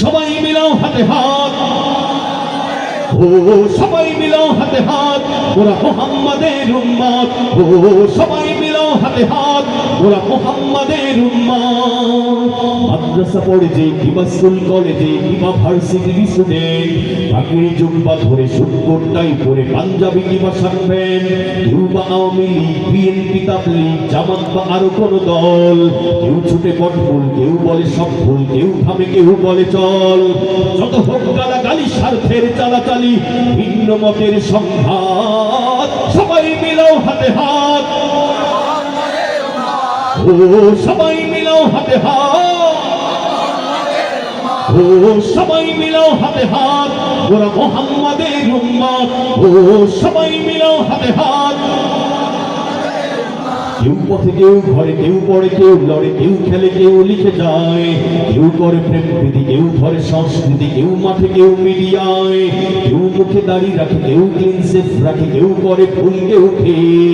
সবাই মিলাও হাতে হাত। ও, সবাই মিলাও হাতে হাত, ওরা মোহাম্মদের উম্মত ও, সবাই মিলাও হাতে হাত, ওরা মোহাম্মদের উম্মত মাদ্রাসা যে কিবা স্কুল কলেজে কিবা ভার্সিটির স্টুডেন্ট চাকরি জুম্বা ধরে শুটকোটটাই পরে পাঞ্জাবি কিবা শার্ট কেউ বা আওয়ামী লীগ, বিএনপি তাবলিগ জামাত বা আরও কোনো দল। কেউ ছুটে পটফুল কেউ বলে সব ফুল কেউ থামে কেউ বলে চল। যত হোক গালা গালি, স্বার্থের চালাচালি, ভিন্ন মতের সংঘাত, সবাই মিলাও হাতে হাত। ও, সবাই মিলাও হাতে হাত। ও সবাই মিলাও হাতে হাত, ওরা মোহাম্মদের উম্মত ও সবাই মিলাও হাতে হাত। কেউ পথে কেউ ঘরে কেউ পড়ে, কেউ লড়ে, কেউ খেলে, কেউ লিখে যায়। কেউ করে প্রেম প্রীতি, কেউ ধরে সংস্কৃতি, কেউ মাঠে, কেউ মিডিয়ায়। কেউ মুখে দাঁড়িয়ে রাখে, কেউ ক্লিন সেফ রাখে, কেউ করে ফুল, কেউ খেয়ে।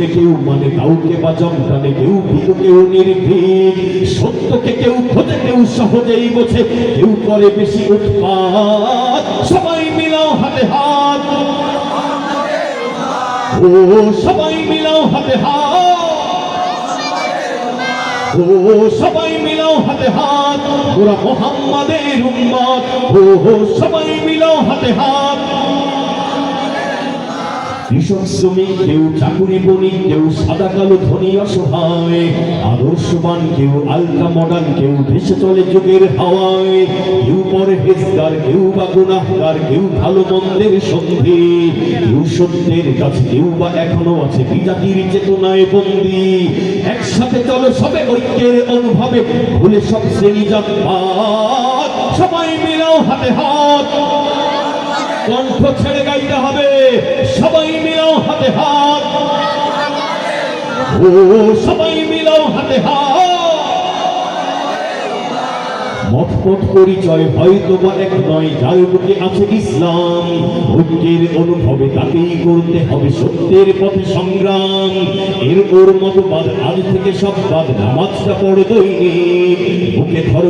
শোনে কেউ মানে কাউকে বা জমটানে কেউ ভীতু, কেউ নির্ভীক। সত্যকে কেউ খোঁজে, কেউ সহজেই বোঝে, কেউ করে বেশি উৎপাত। সবাই মিলাও হাতে হাত। ও, সবাই মিলাও হাতে হাত। ও, সবাই মিলাও হাতে হাত। ওরা মোহাম্মদের উম্মত ও, সবাই মিলাও হাতে হাত। কৃষক শ্রমিক কেউ চাকুরি বণিক কেউ সাদা কালো ধনী অসহায়। আদর্শবান, কেউ আলকা মডার্ন, কেউ ভেসে চলে যুগের হাওয়ায়। কেউ পরে হেজগার কেউ বা গুনাহগার, কেউ ভালো মন্দের সন্ধি। কেউ সত্যের কাছে, কেউ বা এখনও আছে বিজাতির চেতনায় বন্দি। একসাথে চলো সবে ঐক্যের অনুভবে, ভুলে সব শ্রেণি জাত। সবাই মিলাও হাতে হাত। কণ্ঠ ছেড়ে গাইতে হবে। সবাই মিলাও হাতে হাত। সবাই মিলাও হাতে হাত। মত পথ পরিচয় হয়তো বা এক নয়, যার বুকে আছে ইসলাম। ঐক্যের অনুভবে তাকেই করতে হবে সত্যের পথে সংগ্রাম। এর ওর মতবাদ আজ থেকে সব বাদ, নামাজটা পড়ে দৈনিক। বুকে ধর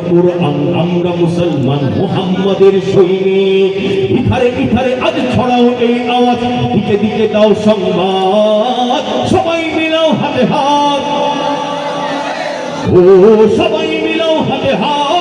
আমরা মুসলমান, মোহাম্মদের সৈনিক। ইথারে ইথারে আজ ছড়াও এই আওয়াজ, দিকে দিকে দাও সংবাদ। সবাই মিলাও হাতে হাত। ও, সবাই মিলাও হাতে হাত।